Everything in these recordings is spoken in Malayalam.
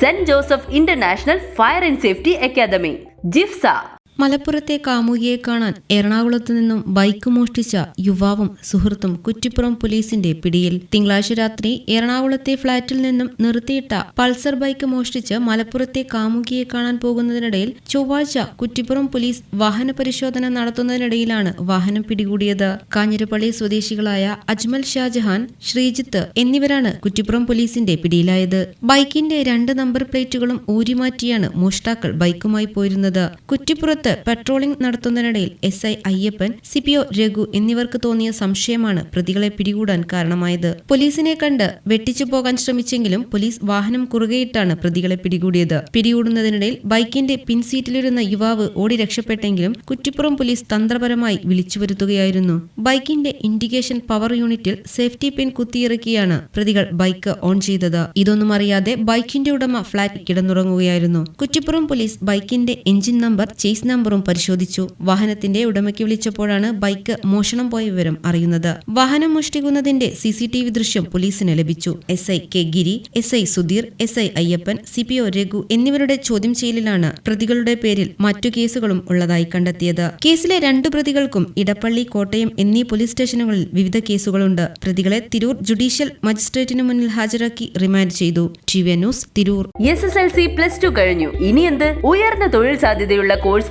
Saint Joseph international fire and safety academy ജിഫ്സ മലപ്പുറത്തെ കാമുകിയെ കാണാൻ എറണാകുളത്തു നിന്നും ബൈക്ക് മോഷ്ടിച്ച യുവാവും സുഹൃത്തും കുറ്റിപ്പുറം പോലീസിന്റെ പിടിയിൽ തിങ്കളാഴ്ച രാത്രി എറണാകുളത്തെ ഫ്ളാറ്റിൽ നിന്നും നിർത്തിയിട്ട പൾസർ ബൈക്ക് മോഷ്ടിച്ച് മലപ്പുറത്തെ കാമുകിയെ കാണാൻ പോകുന്നതിനിടയിൽ ചൊവ്വാഴ്ച കുറ്റിപ്പുറം പോലീസ് വാഹന പരിശോധന നടത്തുന്നതിനിടയിലാണ് വാഹനം പിടികൂടിയത് കാഞ്ഞിരപ്പള്ളി സ്വദേശികളായ അജ്മൽ ഷാജഹാൻ ശ്രീജിത്ത് എന്നിവരാണ് കുറ്റിപ്പുറം പോലീസിന്റെ പിടിയിലായത് ബൈക്കിന്റെ രണ്ട് നമ്പർ പ്ലേറ്റുകളും ഊരിമാറ്റിയാണ് മോഷ്ടാക്കൾ ബൈക്കുമായി പോയിരുന്നത് കുറ്റിപ്പുറത്ത് patrolling നടത്തുന്നതിനിടയിൽ S I Ayyappan CPO Raghu എന്നിവർക്ക് തോന്നിയ സംശയമാണ് പ്രതികളെ പിടികൂടാൻ കാരണമായത് പോലീസിനെ കണ്ട് വെട്ടിച്ചു പോകാൻ ശ്രമിച്ചെങ്കിലും പോലീസ് വാഹനം കുറുകയിട്ടാണ് പ്രതികളെ പിടികൂടിയത് പിടികൂടുന്നതിനിടയിൽ ബൈക്കിന്റെ പിൻസീറ്റിലിരുന്ന യുവാവ് ഓടി രക്ഷപ്പെട്ടെങ്കിലും കുറ്റിപ്പുറം പോലീസ് തന്ത്രപരമായി വിളിച്ചു വരുത്തുകയായിരുന്നു ബൈക്കിന്റെ ഇൻഡിക്കേഷൻ പവർ യൂണിറ്റിൽ സേഫ്റ്റി പിൻ കുത്തിയിറക്കിയാണ് പ്രതികൾ ബൈക്ക് ഓൺ ചെയ്തത് ഇതൊന്നും അറിയാതെ ബൈക്കിന്റെ ഉടമ ഫ്ളാറ്റ് കിടന്നുറങ്ങുകയായിരുന്നു കുറ്റിപ്പുറം പോലീസ് ബൈക്കിന്റെ എഞ്ചിൻ നമ്പർ ചേസ് നമ്പറും പരിശോധിച്ചു വാഹനത്തിന്റെ ഉടമയ്ക്ക് വിളിച്ചപ്പോഴാണ് ബൈക്ക് മോഷണം പോയ വിവരം അറിയുന്നത് വാഹനം മോഷ്ടിക്കുന്നതിന്റെ സി സി ടി വി ദൃശ്യം പോലീസിന് ലഭിച്ചു S I K Giri S I Sudheer S I Ayyappan C P O Raghu എന്നിവരുടെ ചോദ്യം ചെയ്യലിലാണ് പ്രതികളുടെ പേരിൽ മറ്റു കേസുകളും ഉള്ളതായി കണ്ടെത്തിയത് കേസിലെ രണ്ടു പ്രതികൾക്കും ഇടപ്പള്ളി കോട്ടയം എന്നീ പോലീസ് സ്റ്റേഷനുകളിൽ വിവിധ കേസുകളുണ്ട് പ്രതികളെ തിരൂർ ജുഡീഷ്യൽ മജിസ്ട്രേറ്റിന് മുന്നിൽ ഹാജരാക്കി റിമാൻഡ് ചെയ്തു T V news Tirur S S L C plus two കഴിഞ്ഞു ഇനി എന്ത് ഉയർന്ന തൊഴിൽ സാധ്യതയുള്ള course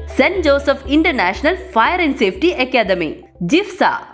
St. Joseph International Fire and Safety Academy, GIFSA.